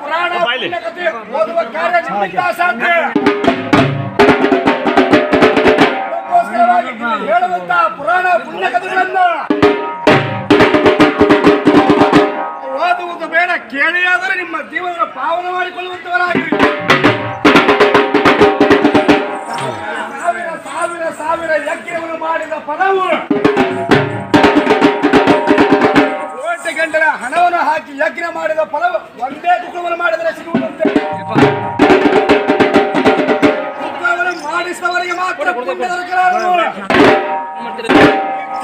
ಪುರಾಣ ಓದುವ ಇಲ್ಲಿ ಹೇಳುವಂತಹ ಪುರಾಣ ಪುಣ್ಯಕಥೆಗಳನ್ನ ಓದುವುದು ಬೇಡ. ಕೇಳಿಯಾದರೆ ನಿಮ್ಮ ಜೀವನ ಪಾವನ ಮಾಡಿಕೊಳ್ಳುವಂತವರಾಗಿರಿ. ಕೋಟಿ ಗಂಟಲ ಹಣವನ್ನು ಹಾಕಿ ಯಜ್ಞ ಮಾಡಿದ ಫಲವು ಒಂದೇ ಕುಟುಂಬವನ್ನು ಮಾಡಿದರೆ ಸಿಗುವುದಂತೆ. ಮಾಡಿಸಿದವರಿಗೆ ಮಾತ್ರ.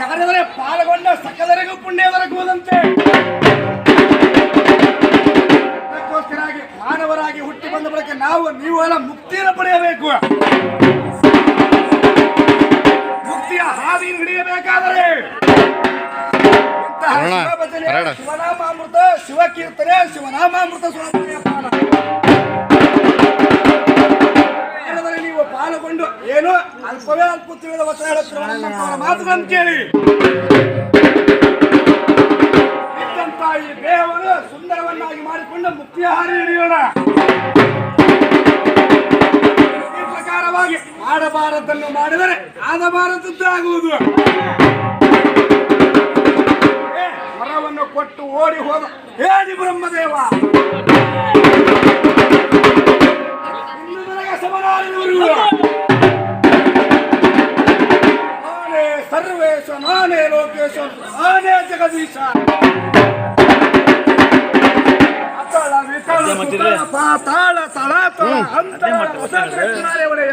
ಕಾರ್ಯದಲ್ಲಿ ಪಾಲ್ಗೊಂಡ ಸಕಲರಿಗೂ ಪುಣ್ಯ ದೊರಕುವುದಂತೆ. ಅದಕ್ಕೋಸ್ಕರಾಗಿ ಮಾನವರಾಗಿ ಹುಟ್ಟಿ ಬಂದ ಬಳಿಕ ನಾವು ನೀವು ಎಲ್ಲ ಮುಕ್ತಿಯನ್ನು ಪಡೆಯಬೇಕು. ಅರುಣ. ಶಿವನಾಮಾಮೃತ ಶಿವಕೀರ್ತನೆ ಶಿವನಾಮಾಮೃತ ಸ್ವಾಮಿಯ ಪಾನ ನೀವು ಪಾಲ್ಗೊಂಡು ಏನು ಅಲ್ಪವೇ ಅಲ್ಪ ತಿಳಿದ ವಚನ ಹೇಳುತ್ತಿರುವ ಮಾತುಗಳನ್ನು ಕೇಳಿ. ಇದ್ದಂತ ಈ ದೇಹವನ್ನು ಸುಂದರವನ್ನಾಗಿ ಮಾಡಿಕೊಂಡು ಮುಕ್ತಿಯ ಹಾರಿ ಹಿಡಿಯೋಣ. ಈ ಆಡ ಮಾಡಬಾರದನ್ನು ಮಾಡಿದರೆ ಏ, ವರವನ್ನು ಕೊಟ್ಟು ಓಡಿ ಹೋದ ಹೇಳಿ ಬ್ರಹ್ಮದೇವ. ಸರ್ವೇಶ ನಾನೇ ಲೋಕೇಶ ನಾನೇ ಜಗದೀಶ. தாள சலா அந்த உடைய.